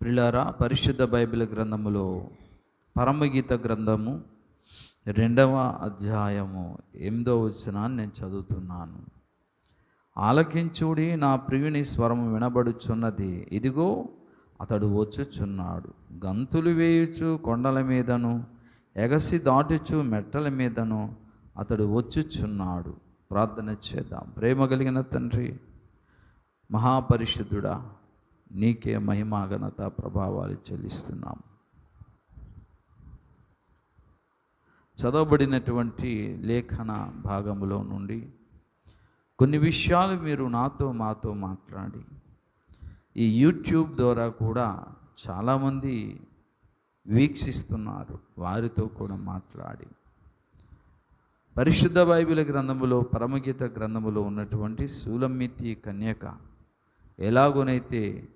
ప్రిలారా పరిశుద్ధ బైబిల్ గ్రంథములో పరమగీత గ్రంథము రెండవ అధ్యాయము ఎనిమిదో వచనాన్ని నేను చదువుతున్నాను. ఆలకించుడి నా ప్రియుని స్వరం వినబడుచున్నది. ఇదిగో అతడు వచ్చుచున్నాడు. గంతులు వేయుచు కొండల మీదను ఎగసి దాటుచు మెట్టల మీదను అతడు వచ్చుచున్నాడు. ప్రార్థన చేద్దాం. ప్రేమ కలిగిన తండ్రి మహాపరిశుద్ధుడా నీకే మహిమా ఘనత ప్రభావాలు చెల్లిస్తున్నాం. చదవబడినటువంటి లేఖన భాగంలో నుండి కొన్ని విషయాలు మీరు నాతో మాతో మాట్లాడి ఈ యూట్యూబ్ ద్వారా కూడా చాలామంది వీక్షిస్తున్నారు వారితో కూడా మాట్లాడి. పరిశుద్ధ బైబిల్ గ్రంథములో పరమగీత గ్రంథములో ఉన్నటువంటి సూలమ్మితి కన్యక ఎలాగోనైతే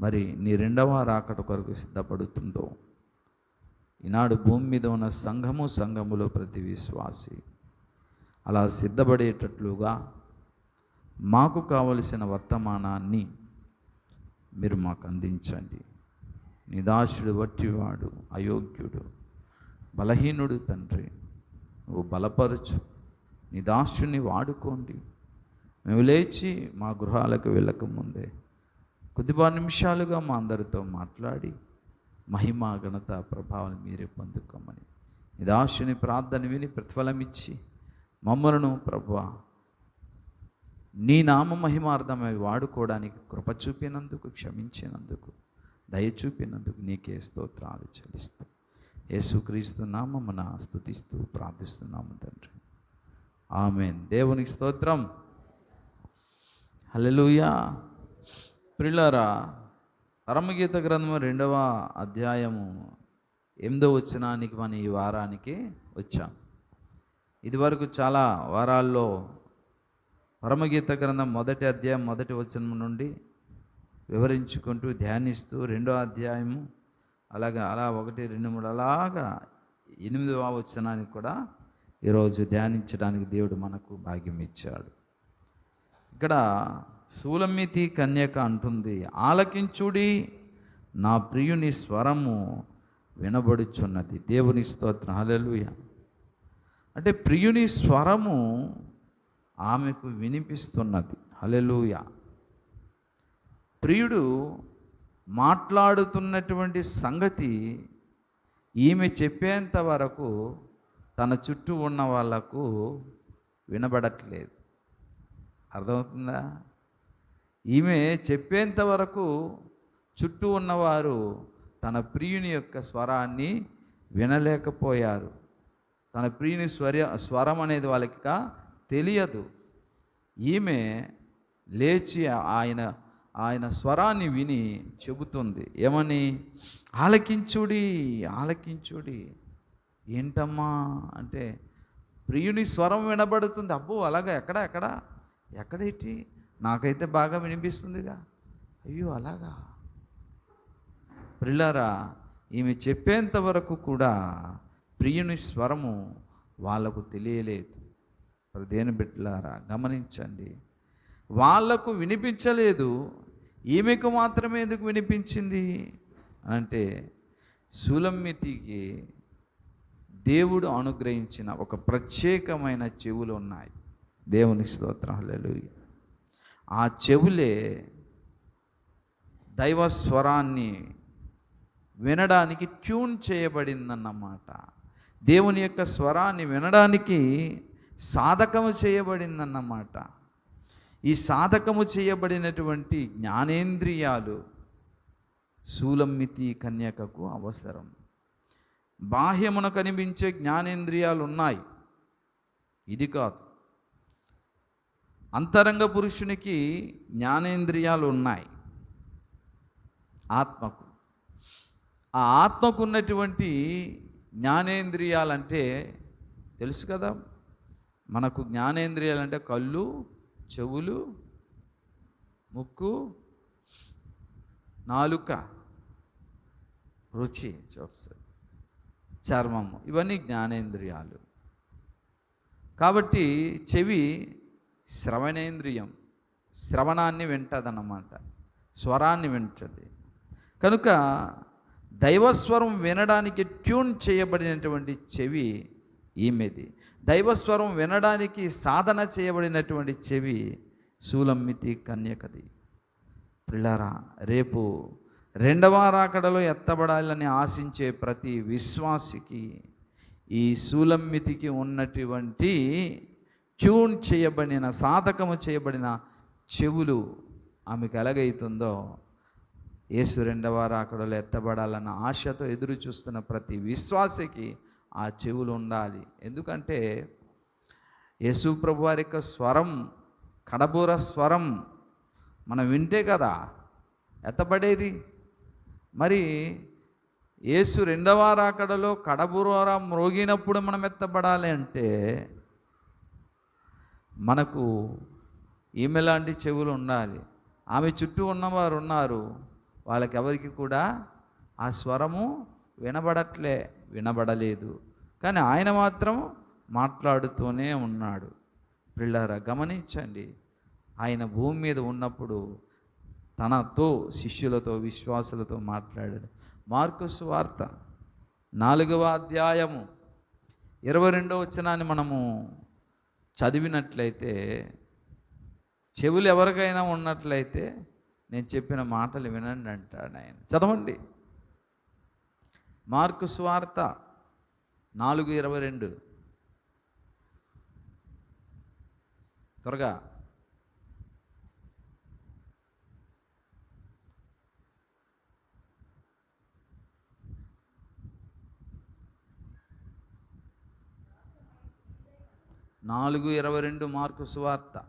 మరి నీ రెండవ రాకట కొరకు సిద్ధపడుతుందో. ఈనాడు భూమి మీద ఉన్న సంఘము సంఘములో ప్రతి విశ్వాసి. అలా సిద్ధపడేటట్లుగా మాకు కావలసిన వర్తమానాన్ని మీరు మాకు అందించండి. నిదాశుడు వట్టివాడు అయోగ్యుడు బలహీనుడు తండ్రి. నువ్వు బలపరచు నిదాశుని వాడుకోండి. మేము లేచి మా గృహాలకు వెళ్ళకముందే కొద్దిపా నిమిషాలుగా మా అందరితో మాట్లాడి మహిమా ఘనత ప్రభావం మీరే పొందుకోమని. నిదాశుని ప్రార్థన విని ప్రతిఫలమిచ్చి మమ్మలను ప్రభు నీ నామ మహిమార్థమై వాడుకోవడానికి కృప చూపినందుకు క్షమించినందుకు దయ చూపినందుకు నీకే స్తోత్రాలు చెల్లిస్తూ. యేసుక్రీస్తు నామమున స్థుతిస్తూ ప్రార్థిస్తున్నాము తండ్రి. ఆమెన్. దేవునికి స్తోత్రం. హల్లెలూయా. ప్రిల్లరా పరమగీత గ్రంథము రెండవ అధ్యాయము ఎనిమిదో వచ్చినానికి మన ఈ వారానికి వచ్చాం. ఇదివరకు చాలా వారాల్లో పరమగీత గ్రంథం మొదటి అధ్యాయం మొదటి వచనం నుండి వివరించుకుంటూ ధ్యానిస్తూ రెండో అధ్యాయము అలాగా అలా ఒకటి రెండు మూడు అలాగా ఎనిమిదవ వచనానికి కూడా ఈరోజు ధ్యానించడానికి దేవుడు మనకు భాగ్యం ఇచ్చాడు. ఇక్కడ సూలమితి కన్యక అంటుంది ఆలకించుడి నా ప్రియుని స్వరము వినబడుచున్నది. దేవుని స్తోత్రం హలెలుయ అంటే ప్రియుని స్వరము ఆమెకు వినిపిస్తున్నది హలెలుయ ప్రియుడు మాట్లాడుతున్నటువంటి సంగతి ఈమె చెప్పేంత వరకు తన చుట్టూ ఉన్న వాళ్ళకు వినబడట్లేదు. అర్థమవుతుందా? ఈమె చెప్పేంత వరకు చుట్టూ ఉన్నవారు తన ప్రియుని యొక్క స్వరాన్ని వినలేకపోయారు. తన ప్రియుని స్వర స్వరం అనేది వాళ్ళకి తెలియదు. ఈమె లేచి ఆయన ఆయన స్వరాన్ని విని చెబుతుంది. ఏమని? ఆలకించుడి ఆలకించుడి. ఏంటమ్మా? అంటే ప్రియుని స్వరం వినబడుతుంది. అబ్బో అలాగా? ఎక్కడ ఎక్కడ? ఎక్కడేటి? నాకైతే బాగా వినిపిస్తుందిగా. అయ్యో అలాగా? ప్రిల్లారా ఈమె చెప్పేంత వరకు కూడా ప్రియుని స్వరము వాళ్ళకు తెలియలేదు. మరి దేని బిడ్డలారా గమనించండి. వాళ్ళకు వినిపించలేదు. ఈమెకు మాత్రమే ఎందుకు వినిపించింది? అంటే సులమ్మితికి దేవుడు అనుగ్రహించిన ఒక ప్రత్యేకమైన చెవులు ఉన్నాయి. దేవుని స్తోత్రం. హల్లెలూయా. ఆ చెవులే దైవ స్వరాన్ని వినడానికి ట్యూన్ చేయబడిందన్నమాట. దేవుని యొక్క స్వరాన్ని వినడానికి సాధకము చేయబడిందన్నమాట. ఈ సాధకము చేయబడినటువంటి జ్ఞానేంద్రియాలు శూలమ్మితి కన్యకకు అవసరం. బాహ్యమున కనిపించే జ్ఞానేంద్రియాలు ఉన్నాయి ఇది కాదు. అంతరంగ పురుషునికి జ్ఞానేంద్రియాలు ఉన్నాయి. ఆత్మకు. ఆ ఆత్మకు ఉన్నటువంటి జ్ఞానేంద్రియాలంటే తెలుసు కదా మనకు జ్ఞానేంద్రియాలంటే కళ్ళు చెవులు ముక్కు నాలుక రుచి చూస్తుంది చర్మము ఇవన్నీ జ్ఞానేంద్రియాలు. కాబట్టి చెవి శ్రవణేంద్రియం శ్రవణాన్ని వింటదన్నమాట. స్వరాన్ని వింటుంది. కనుక దైవస్వరం వినడానికి ట్యూన్ చేయబడినటువంటి చెవి ఈమెది. దైవస్వరం వినడానికి సాధన చేయబడినటువంటి చెవి శూలమ్మితి కన్యకది. పిల్లరా రేపు రెండవ రాకడలో ఎత్తబడాలని ఆశించే ప్రతి విశ్వాసికి ఈ శూలమ్మితికి ఉన్నటువంటి ట్యూన్ చేయబడిన సాధకము చేయబడిన చెవులు ఆమెకు ఎలాగైతుందో యేసు రెండవ రాకడలో ఎత్తబడాలన్న ఆశతో ఎదురు చూస్తున్న ప్రతి విశ్వాసకి ఆ చెవులు ఉండాలి. ఎందుకంటే యేసు ప్రభు వారి యొక్క స్వరం కడబూర స్వరం మనం వింటే కదా ఎత్తబడేది. మరి యేసు రెండవ రాకడలో కడబూర మ్రోగినప్పుడు మనం ఎత్తబడాలి అంటే మనకు ఈమె లాంటి చెవులు ఉండాలి. ఆమె చుట్టూ ఉన్నవారు ఉన్నారు. వాళ్ళకెవరికి కూడా ఆ స్వరము వినబడట్లే వినబడలేదు. కానీ ఆయన మాత్రం మాట్లాడుతూనే ఉన్నాడు. పిల్లరా గమనించండి. ఆయన భూమి మీద ఉన్నప్పుడు తనతో శిష్యులతో విశ్వాసులతో మాట్లాడాడు. మార్కు వార్త నాలుగవ అధ్యాయము ఇరవై రెండవ వచనాన్ని మనము చదివినట్లయితే చెవులు ఎవరికైనా ఉన్నట్లయితే నేను చెప్పిన మాటలు వినండి అంటాడు ఆయన. చదవండి. మార్కు స్వార్త నాలుగు ఇరవై రెండు. త్వరగా. నాలుగు ఇరవై రెండు మార్కు సువార్త.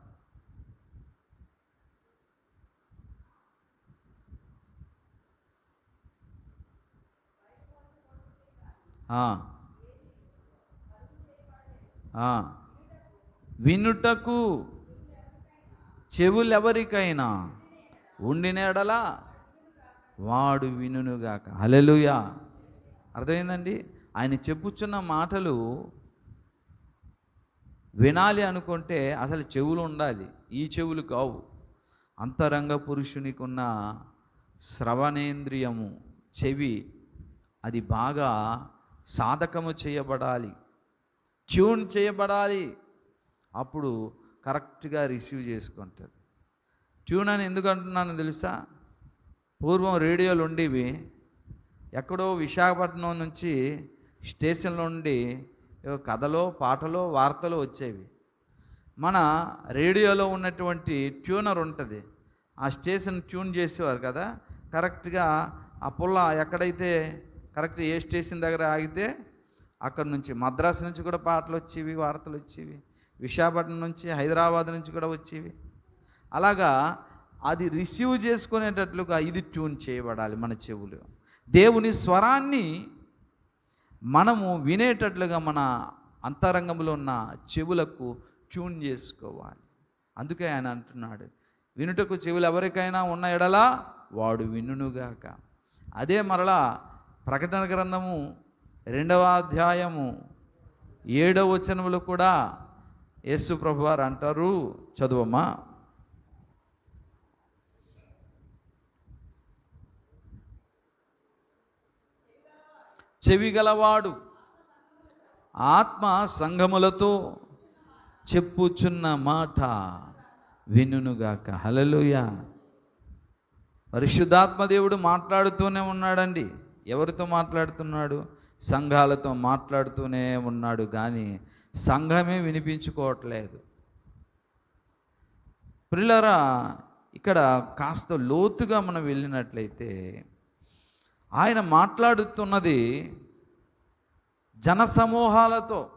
వినుటకు చెవులెవరికైనా ఉండినేడలా వాడు వినుగాక హల్లెలూయా. అర్థమైందండి? ఆయన చెప్పుచున్న మాటలు వినాలి అనుకుంటే అసలు చెవులు ఉండాలి. ఈ చెవులు కావు. అంతరంగ పురుషునికున్న శ్రవణేంద్రియము చెవి అది బాగా సాధకము చేయబడాలి. ట్యూన్ చేయబడాలి. అప్పుడు కరెక్ట్గా రిసీవ్ చేసుకుంటుంది. ట్యూన్ అని ఎందుకు అంటున్నాను తెలుసా? పూర్వం రేడియోలు ఉండేవి. ఎక్కడో విశాఖపట్నం నుంచి స్టేషన్ నుండి కథలో పాటలో వార్తలు వచ్చేవి. మన రేడియోలో ఉన్నటువంటి ట్యూనర్ ఉంటుంది. ఆ స్టేషన్ ట్యూన్ చేసేవారు కదా. కరెక్ట్గా ఆ పుల్ల ఎక్కడైతే కరెక్ట్ ఏ స్టేషన్ దగ్గర ఆగితే అక్కడ నుంచి మద్రాసు నుంచి కూడా పాటలు వచ్చేవి వార్తలు వచ్చేవి. విశాఖపట్నం నుంచి హైదరాబాద్ నుంచి కూడా వచ్చేవి. అలాగా అది రిసీవ్ చేసుకునేటట్లుగా ఇది ట్యూన్ చేయబడాలి మన చెవులు. దేవుని స్వరాన్ని మనము వినేటట్లుగా మన అంతరంగంలో ఉన్న చెవులకు ట్యూన్ చేసుకోవాలి. అందుకే ఆయన అంటున్నాడు వినుటకు చెవులు ఎవరికైనా ఉన్న ఎడలా వాడు వినుగాక అదే మరలా ప్రకటన గ్రంథము రెండవ అధ్యాయము ఏడవ వచనములు కూడా యేసు ప్రభువారు అంటారు చదువమ్మా చెవిగలవాడు ఆత్మ సంఘములతో చెప్పుచున్న మాట వినుగాక హలలుయ పరిశుద్ధాత్మ దేవుడు మాట్లాడుతూనే ఉన్నాడండి. ఎవరితో మాట్లాడుతున్నాడు? సంఘాలతో మాట్లాడుతూనే ఉన్నాడు కానీ సంఘమే వినిపించుకోవట్లేదు. పిల్లరా ఇక్కడ కాస్త లోతుగా మనం వెళ్ళినట్లయితే ఆయన మాట్లాడుతున్నది జనసమూహాలతో.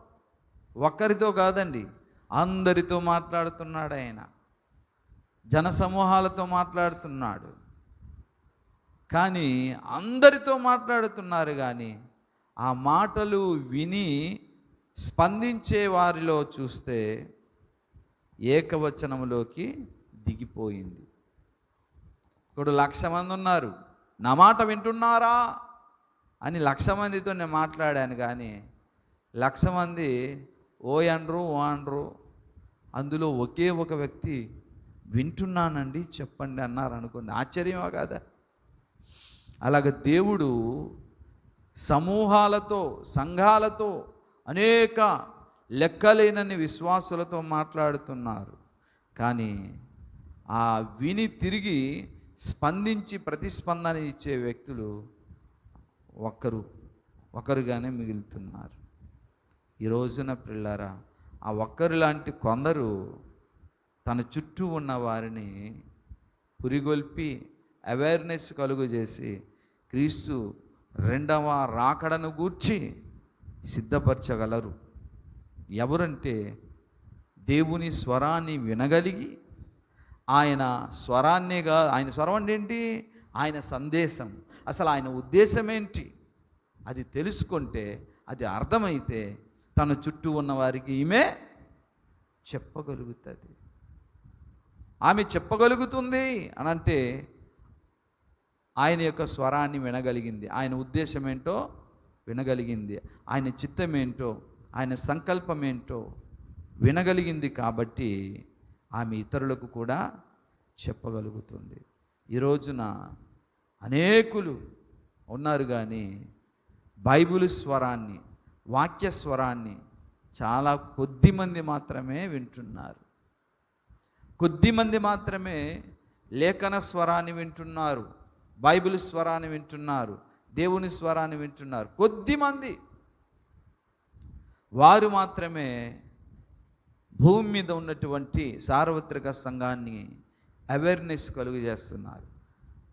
ఒక్కరితో కాదండి అందరితో మాట్లాడుతున్నాడు ఆయన. జనసమూహాలతో మాట్లాడుతున్నాడు. కానీ అందరితో మాట్లాడుతున్నారు కానీ ఆ మాటలు విని స్పందించే వారిలో చూస్తే ఏకవచనములోకి దిగిపోయింది. ఇప్పుడు లక్ష మంది ఉన్నారు. నా మాట వింటున్నారా? అని లక్ష మందితో నేను మాట్లాడాను కానీ లక్ష మంది ఓ అండ్రు ఓ అండ్రు అందులో ఒకే ఒక వ్యక్తి వింటున్నానండి చెప్పండి అన్నారు అనుకోండి. ఆశ్చర్యమా కాదా? అలాగ దేవుడు సమూహాలతో సంఘాలతో అనేక లెక్కలేనని విశ్వాసులతో మాట్లాడుతున్నారు. కానీ ఆ విని తిరిగి స్పందించి ప్రతిస్పందన ఇచ్చే వ్యక్తులు ఒక్కరు ఒకరుగానే మిగులుతున్నారు. ఈ రోజున పిల్లరా ఆ ఒక్కరు లాంటి కొందరు తన చుట్టూ ఉన్న వారిని పురిగొల్పి అవేర్నెస్ కలుగు చేసి క్రీస్తు రెండవ రాకడను గూర్చి సిద్ధపరచగలరు. ఎవరంటే దేవుని స్వరాన్ని వినగలిగి ఆయన స్వరాన్నిగా ఆయన స్వరం అంటే ఏంటి? ఆయన సందేశం. అసలు ఆయన ఉద్దేశం ఏంటి? అది తెలుసుకుంటే అది అర్థమైతే తన చుట్టూ ఉన్న వారికి ఈమె చెప్పగలుగుతుంది. ఆమె చెప్పగలుగుతుంది అని అంటే ఆయన యొక్క స్వరాన్ని వినగలిగింది. ఆయన ఉద్దేశం ఏంటో వినగలిగింది. ఆయన చిత్తం ఏంటో ఆయన సంకల్పం ఏంటో వినగలిగింది కాబట్టి ఆమె ఇతరులకు కూడా చెప్పగలుగుతుంది. ఈ రోజున అనేకులు ఉన్నారు కానీ బైబిల్ స్వరాన్ని వాక్య స్వరాన్ని చాలా కొద్ది మంది మాత్రమే వింటున్నారు. కొద్ది మంది మాత్రమే లేఖన స్వరాన్ని వింటున్నారు బైబిల్ స్వరాన్ని వింటున్నారు దేవుని స్వరాన్ని వింటున్నారు. కొద్ది మంది. వారు మాత్రమే భూమి మీద ఉన్నటువంటి సార్వత్రిక సంఘాన్ని అవేర్నెస్ కలుగు చేస్తున్నారు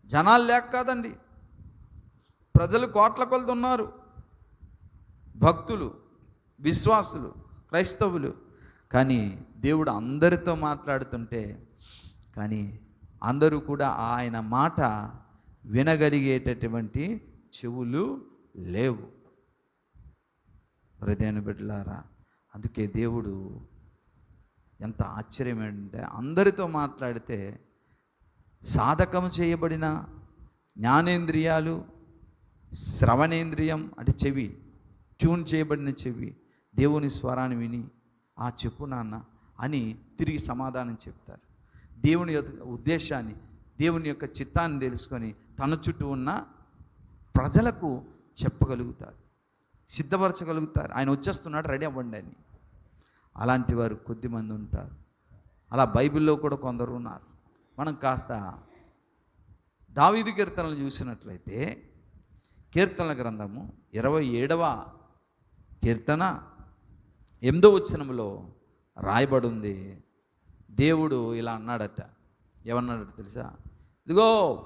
జనాలు లేక కాదండి. ప్రజలు కోట్ల కొలది ఉన్నారు. భక్తులు విశ్వాసులు క్రైస్తవులు. కానీ దేవుడు అందరితో మాట్లాడుతుంటే కానీ అందరూ కూడా ఆయన మాట వినగలిగేటటువంటి చెవులు లేవు. హృదయాన్ని బిడ్డలారా అందుకే దేవుడు ఎంత ఆశ్చర్యం ఏంటంటే అందరితో మాట్లాడితే సాధకం చేయబడిన జ్ఞానేంద్రియాలు శ్రవణేంద్రియం అంటే చెవి ట్యూన్ చేయబడిన చెవి దేవుని స్వరాన్ని విని ఆ చెప్పు నాన్న అని తిరిగి సమాధానం చెప్తారు. దేవుని యొక్క ఉద్దేశాన్ని దేవుని యొక్క చిత్తాన్ని తెలుసుకొని తన చుట్టూ ఉన్న ప్రజలకు చెప్పగలుగుతారు. సిద్ధపరచగలుగుతారు. ఆయన వచ్చేస్తున్నాడు రెడీ అవ్వండి అని. అలాంటి వారు కొద్దిమంది ఉంటారు. అలా బైబిల్లో కూడా కొందరు ఉన్నారు. మనం కాస్త దావీదు కీర్తనలు చూసినట్లయితే కీర్తనల గ్రంథము ఇరవై ఏడవ కీర్తన ఎనిమిదో వచ్చినంలో రాయబడి ఉంది దేవుడు ఇలా అన్నాడట. ఏమన్నాడట తెలుసా? ఇదిగో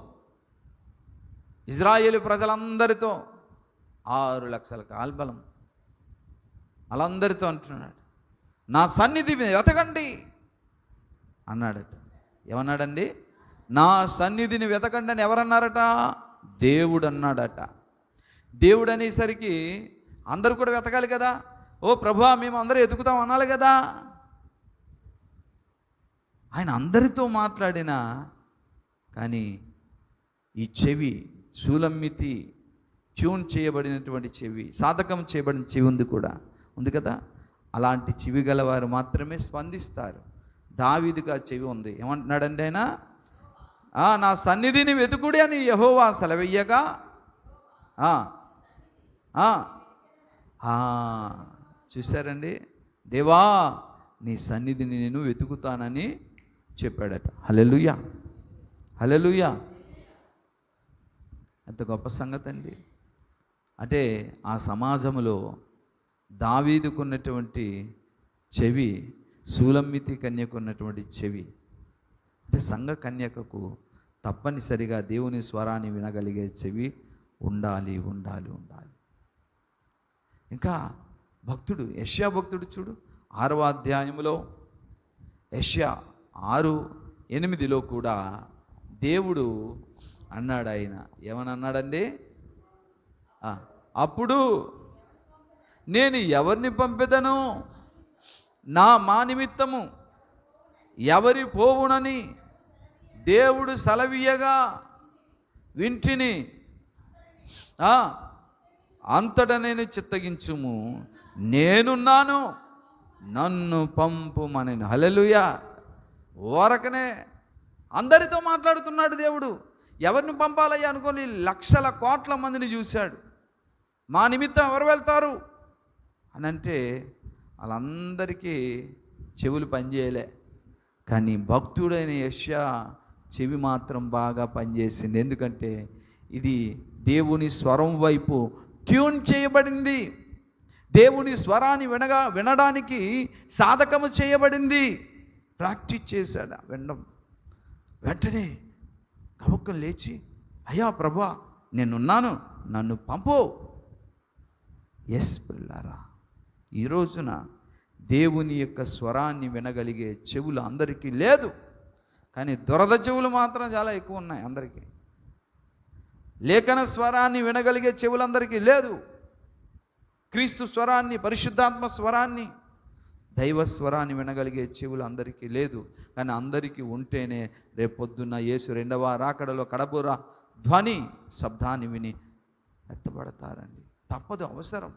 ఇజ్రాయేల్ ప్రజలందరితో ఆరు లక్షల కాల్బలం. వాళ్ళందరితో అంటున్నాడు. నా సన్నిధి వెతకండి అన్నాడట. ఏమన్నాడండి? నా సన్నిధిని వెతకండి అని ఎవరన్నారట? దేవుడు అన్నాడట దేవుడు అనేసరికి అందరూ కూడా వెతకాలి కదా. ఓ ప్రభా మేము అందరూ ఎతుకుతాం అనాలి కదా. ఆయన అందరితో మాట్లాడినా కానీ ఈ చెవి శూలమ్మితి ట్యూన్ చేయబడినటువంటి చెవి సాధకం చేయబడిన చెవి ఉంది కూడా. ఉంది కదా? అలాంటి చెవి గలవారు మాత్రమే స్పందిస్తారు. దావీదిగా చెవి ఉంది. ఏమంటున్నాడండి ఆయన నా సన్నిధిని వెతుకుడి అని యహోవా సెలవెయ్యగా. చూశారండి? దేవా నీ సన్నిధిని నేను వెతుకుతానని చెప్పాడట. హలెలుయా హలెలుయా ఎంత గొప్ప సంగతి అండి అంటే ఆ సమాజంలో దావీదుకున్నటువంటి చెవి సూలమ్మితి కన్యకున్నటువంటి చెవి. అంటే సంఘ కన్యకకు తప్పనిసరిగా దేవుని స్వరాన్ని వినగలిగే చెవి ఉండాలి ఉండాలి ఉండాలి. ఇంకా భక్తుడు యష్యా భక్తుడు చూడు ఆరవ అధ్యాయంలో యష్యా ఆరు ఎనిమిదిలో కూడా దేవుడు అన్నాడు ఆయన ఏమని అన్నాడండి? అప్పుడు నేను ఎవరిని పంపెదను? నా మా నిమిత్తము ఎవరి పోవునని దేవుడు సెలవీయగా వింటిని. అంతట నేను చిత్తగించుము. నేనున్నాను నన్ను పంపుమని హలెలుయా ఓరకనే అందరితో మాట్లాడుతున్నాడు దేవుడు. ఎవరిని పంపాలయ్యా అనుకొని లక్షల కోట్ల మందిని చూశాడు. మా నిమిత్తం ఎవరు వెళ్తారు? అని అంటే వాళ్ళందరికీ చెవులు పనిచేయలే. కానీ భక్తుడైన యష్యా చెవి మాత్రం బాగా పనిచేసింది. ఎందుకంటే ఇది దేవుని స్వరం వైపు ట్యూన్ చేయబడింది. దేవుని స్వరాన్ని వినగా వినడానికి సాధకము చేయబడింది. ప్రాక్టీస్ చేశాడు వినడం. వెంటనే కబుక్కం లేచి అయ్యా ప్రభా నేనున్నాను. నన్ను పంపు. ఎస్ పిల్లారా. ఈ రోజున దేవుని యొక్క స్వరాన్ని వినగలిగే చెవులు అందరికీ లేదు. కానీ దురద చెవులు మాత్రం చాలా ఎక్కువ ఉన్నాయి అందరికీ. లేఖన స్వరాన్ని వినగలిగే చెవులందరికీ లేదు. క్రీస్తు స్వరాన్ని పరిశుద్ధాత్మ స్వరాన్ని దైవ స్వరాన్ని వినగలిగే చెవులు అందరికీ లేదు. కానీ అందరికీ ఉంటేనే రేపొద్దున్న యేసు రెండవ రాకడలో కడబుర ధ్వని శబ్దాన్ని విని ఎత్తబడతారండి. తప్పదు అవసరం.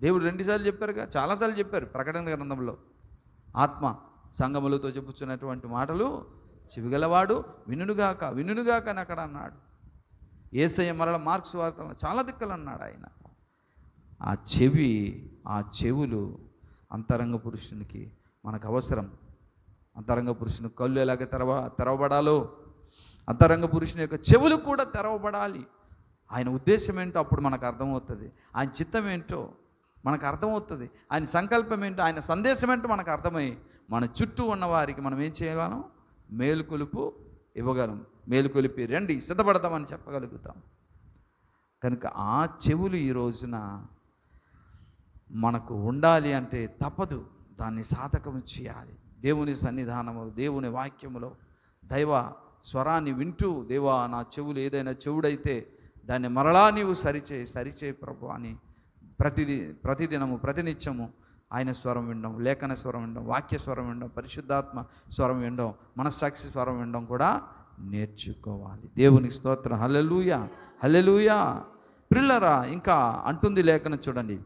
దేవుడు రెండుసార్లు చెప్పారుగా చాలాసార్లు చెప్పారు ప్రకటన గ్రంథంలో. ఆత్మ సంగములతో చెప్పుచున్నటువంటి మాటలు చెవిగలవాడు వినుగాక వినుగాక అని అక్కడ అన్నాడు. ఏసయ్య మరల మార్క్స్ వార్తలు చాలా దిక్కలు అన్నాడు ఆయన. ఆ చెవి ఆ చెవులు అంతరంగ పురుషునికి మనకు అవసరం. అంతరంగ పురుషుని కళ్ళు ఎలాగ తెరవ తెరవబడాలో? అంతరంగ పురుషుని యొక్క చెవులు కూడా తెరవబడాలి. ఆయన ఉద్దేశం ఏంటో అప్పుడు మనకు అర్థమవుతుంది. ఆయన చిత్తం ఏంటో? మనకు అర్థమవుతుంది. ఆయన సంకల్పం ఏంటో ఆయన సందేశం ఏంటో మనకు అర్థమై మన చుట్టూ ఉన్న వారికి మనం ఏం చేయగలం? మేలుకొలుపు ఇవ్వగలం. మేలుకొలిపి రండి సిద్ధపడతామని చెప్పగలుగుతాం. కనుక ఆ చెవులు ఈ రోజున మనకు ఉండాలి అంటే తప్పదు. దాన్ని సాధకం చేయాలి. దేవుని సన్నిధానము దేవుని వాక్యములో దైవ స్వరాన్ని వింటూ దేవా నా చెవులు ఏదైనా చెవుడైతే దాన్ని మరలా నీవు సరిచే సరిచే ప్రభు అని ప్రతిది ప్రతిదినము ప్రతినిత్యము ఆయన స్వరం వినడం లేఖన స్వరం వినడం వాక్య స్వరం వినడం పరిశుద్ధాత్మ స్వరం వినడం మనస్సాక్షి స్వరం వినడం కూడా నేర్చుకోవాలి. దేవుని స్తోత్రం. హల్లెలూయ హల్లెలూయ. ప్రిల్లరా ఇంకా అంటుంది లేఖన చూడండి.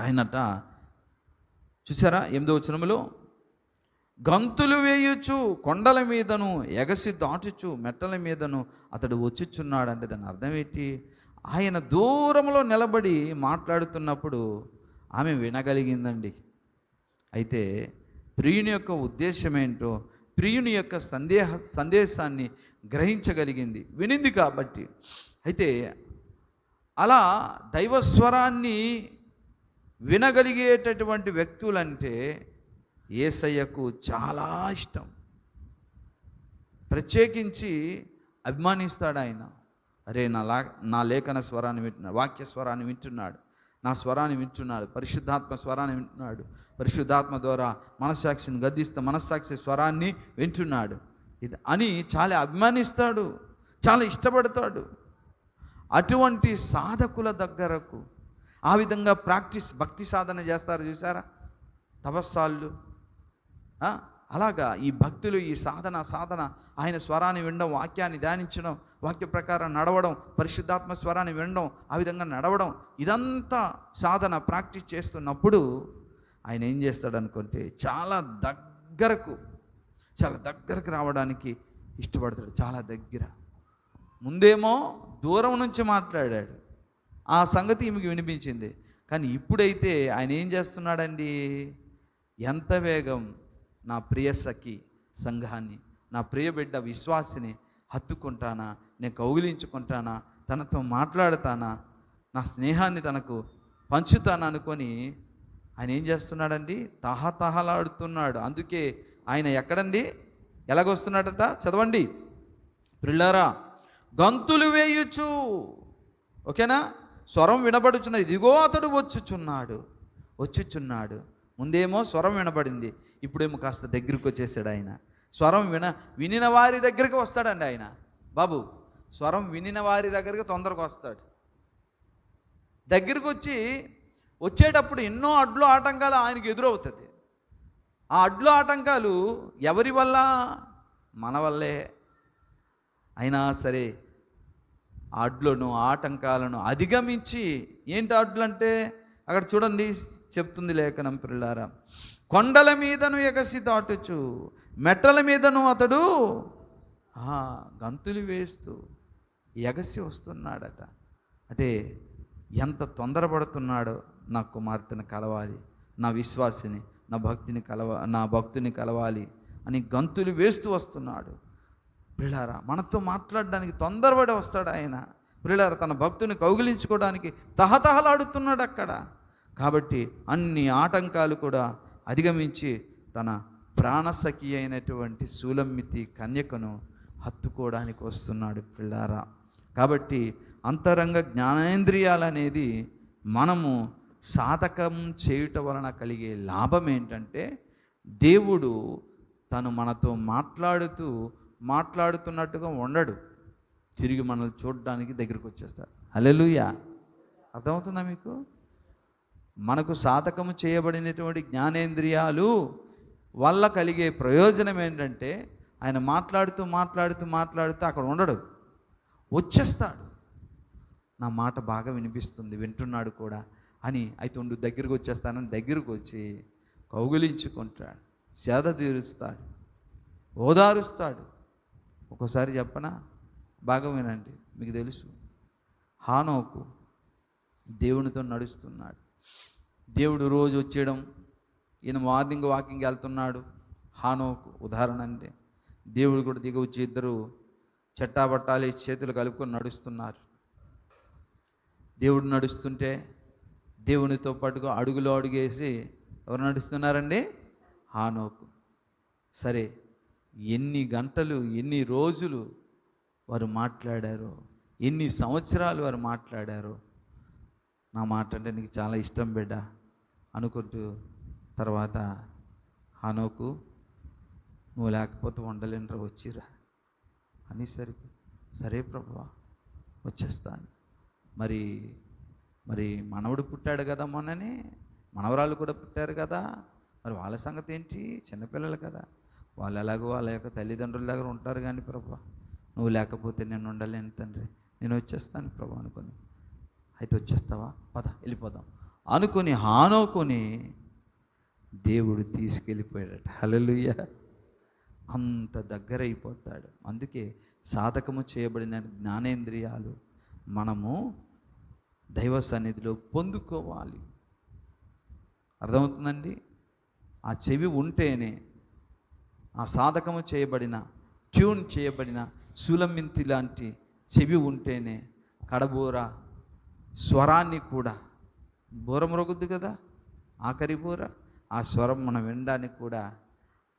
ఆయనట చూసారా ఎనిమిదో వచనములో? గంతులు వేయుచు కొండల మీదను ఎగసి దాటుచు మెట్టల మీదను అతడు వచ్చిచ్చున్నాడంటే దాని అర్థం ఏంటి? ఆయన దూరంలో నిలబడి మాట్లాడుతున్నప్పుడు ఆమె వినగలిగిందండి. అయితే ప్రియుని యొక్క ఉద్దేశం ఏంటో ప్రియుని యొక్క సందేహ సందేశాన్ని గ్రహించగలిగింది. వినింది కాబట్టి. అయితే అలా దైవస్వరాన్ని వినగలిగేటటువంటి వ్యక్తులంటే ఏసయ్యకు చాలా ఇష్టం. ప్రత్యేకించి అభిమానిస్తాడు ఆయన అరే నా లా నా లేఖన స్వరాన్ని వింటున్నాడు వాక్య స్వరాన్ని వింటున్నాడు. నా స్వరాన్ని వింటున్నాడు. పరిశుద్ధాత్మ స్వరాన్ని వింటున్నాడు. పరిశుద్ధాత్మ ద్వారా మనస్సాక్షిని గద్దిస్తే మనస్సాక్షి స్వరాన్ని వింటున్నాడు. ఇది అని చాలా అభిమానిస్తాడు. చాలా ఇష్టపడతాడు. అటువంటి సాధకుల దగ్గరకు ఆ విధంగా ప్రాక్టీస్ భక్తి సాధన చేస్తారు చూసారా? తపస్సాళ్ళు. అలాగా ఈ భక్తులు ఈ సాధన సాధన ఆయన స్వరాన్ని వినడం వాక్యాన్ని ధ్యానించడం వాక్య ప్రకారం నడవడం పరిశుద్ధాత్మ స్వరాన్ని వినడం ఆ విధంగా నడవడం ఇదంతా సాధన ప్రాక్టీస్ చేస్తున్నప్పుడు ఆయన ఏం చేస్తాడనుకుంటే చాలా దగ్గరకు చాలా దగ్గరకు రావడానికి ఇష్టపడతాడు చాలా దగ్గర. ముందేమో దూరం నుంచి మాట్లాడాడు. ఆ సంగతి ఈమెకి వినిపించింది. కానీ ఇప్పుడైతే ఆయన ఏం చేస్తున్నాడండి? ఎంత వేగం? నా ప్రియ సఖి సంఘాన్ని నా ప్రియ బిడ్డ విశ్వాసిని హత్తుకుంటానా నేను కౌగిలించుకుంటానా తనతో మాట్లాడతానా నా స్నేహాన్ని తనకు పంచుతాను అనుకొని ఆయన ఏం చేస్తున్నాడండి? తహతహలాడుతున్నాడు. అందుకే ఆయన ఎక్కడండి? ఎలాగొస్తున్నాడట? చదవండి. ప్రిల్లారా గంతులు వేయుచు. ఓకేనా? స్వరం వినబడుచున్నది. ఇదిగో అతడు వచ్చుచున్నాడు. వచ్చుచున్నాడు. ముందేమో స్వరం వినబడింది. ఇప్పుడేమో కాస్త దగ్గరికి వచ్చేసాడు ఆయన. స్వరం విన వినిన వారి దగ్గరికి వస్తాడండి ఆయన. బాబు స్వరం వినిన వారి దగ్గరికి తొందరగా వస్తాడు. దగ్గరికి వచ్చి వచ్చేటప్పుడు ఎన్నో అడ్లు ఆటంకాలు ఆయనకు ఎదురవుతుంది. ఆ అడ్లు ఆటంకాలు ఎవరి వల్ల? మన వల్లే. అయినా సరే ఆ అడ్లను ఆటంకాలను అధిగమించి ఏంటి అడ్లు అంటే అక్కడ చూడండి చెప్తుంది లేఖనం పిల్లారా కొండల మీదను ఎగసి దాటుచు మెట్టల మీదను అతడు ఆ, గంతులు వేస్తూ ఎగసి వస్తున్నాడట. అంటే ఎంత తొందరపడుతున్నాడో నా కుమార్తెను కలవాలి నా విశ్వాసిని నా భక్తిని కలవ నా భక్తుని కలవాలి అని గంతులు వేస్తూ వస్తున్నాడు. ప్రిలారా మనతో మాట్లాడడానికి తొందరపడి వస్తాడు ఆయన. ప్రిలారా తన భక్తుని కౌగిలించుకోవడానికి తహతహలాడుతున్నాడు అక్కడ. కాబట్టి అన్ని ఆటంకాలు కూడా అధిగమించి తన ప్రాణసఖి అయినటువంటి సూలమ్మితి కన్యకను హత్తుకోవడానికి వస్తున్నాడు పిల్లారా. కాబట్టి అంతరంగ జ్ఞానేంద్రియాలనేది మనము సాధకం చేయుట వలన కలిగే లాభం ఏంటంటే దేవుడు తను మనతో మాట్లాడుతూ మాట్లాడుతున్నట్టుగా ఉండడు. తిరిగి మనల్ని చూడడానికి దగ్గరికి వచ్చేస్తాడు హల్లెలూయా. అర్థమవుతుందా మీకు? మనకు సాధకము చేయబడినటువంటి జ్ఞానేంద్రియాలు వల్ల కలిగే ప్రయోజనం ఏంటంటే ఆయన మాట్లాడుతూ మాట్లాడుతూ మాట్లాడుతూ అక్కడ ఉండడు. వచ్చేస్తాడు. నా మాట బాగా వినిపిస్తుంది వింటున్నాడు కూడా అని అయితే ఉండు దగ్గరకు వచ్చేస్తానని దగ్గరకు వచ్చి కౌగులించుకుంటాడు. సేద తీరుస్తాడు. ఓదారుస్తాడు. ఒక్కోసారి చెప్పనా? బాగా వినండి మీకు తెలుసు. హానోకు దేవునితో నడుస్తున్నాడు. దేవుడు రోజు వచ్చేయడం ఈయన మార్నింగ్ వాకింగ్ వెళ్తున్నాడు. హానోకు ఉదాహరణ అంటే దేవుడు కూడా దిగి వచ్చి ఇద్దరు చెట్టాబట్టాలి చేతులు కలుపుకొని నడుస్తున్నారు. దేవుడు నడుస్తుంటే దేవునితో పాటుగా అడుగులో అడుగేసి ఎవరు నడుస్తున్నారండి? హానోకు. సరే ఎన్ని గంటలు ఎన్ని రోజులు వారు మాట్లాడారు ఎన్ని సంవత్సరాలు వారు మాట్లాడారు నా మాట అంటే నీకు చాలా ఇష్టం బిడ్డ అనుకుంటూ తర్వాత హనోకు నువ్వు లేకపోతే ఉండలేనరా వచ్చిరా అనేసరికి సరే ప్రభువా వచ్చేస్తాను. మరి మరి మనవడు పుట్టాడు కదా మొన్ననే మనవరాలు కూడా పుట్టారు కదా మరి వాళ్ళ సంగతి ఏంటి? చిన్నపిల్లలు కదా. వాళ్ళు ఎలాగో వాళ్ళ యొక్క తల్లిదండ్రుల దగ్గర ఉంటారు కానీ ప్రభా నువ్వు లేకపోతే నేను ఉండలేను తండ్రి నేను వచ్చేస్తాను ప్రభా అనుకొని అయితే వచ్చేస్తావా? పద వెళ్ళిపోదాం. అనుకొని హానుకొని దేవుడు తీసుకెళ్ళిపోయాడట. హల్లెలూయా. అంత దగ్గర అయిపోతాడు అందుకే సాధకము చేయబడిన జ్ఞానేంద్రియాలు మనము దైవ సన్నిధిలో పొందుకోవాలి. అర్థమవుతుందండి? ఆ చెవి ఉంటేనే ఆ సాధకము చేయబడిన ట్యూన్ చేయబడిన సులమింతి లాంటి చెవి ఉంటేనే కడబూర స్వరాన్ని కూడా. బూర మొరగుద్దు కదా ఆఖరి బూర. ఆ స్వరం మనం వినడానికి కూడా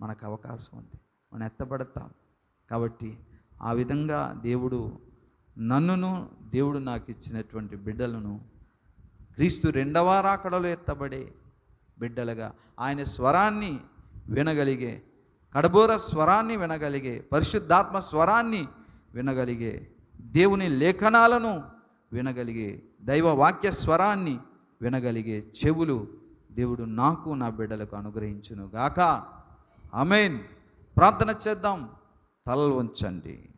మనకు అవకాశం ఉంది. మనం ఎత్తబడతాం. కాబట్టి ఆ విధంగా దేవుడు నన్నును దేవుడు నాకు ఇచ్చినటువంటి బిడ్డలను క్రీస్తు రెండవ రాకడలో ఎత్తబడే బిడ్డలుగా ఆయన స్వరాన్ని వినగలిగే కడబోర స్వరాన్ని వినగలిగే పరిశుద్ధాత్మ స్వరాన్ని వినగలిగే దేవుని లేఖనాలను వినగలిగే దైవ వాక్య స్వరాన్ని వినగలిగే చెవులు దేవుడు నాకు నా బిడ్డలకు అనుగ్రహించును గాక ఆమెన్. ప్రార్థన చేద్దాం. తలలు ఉంచండి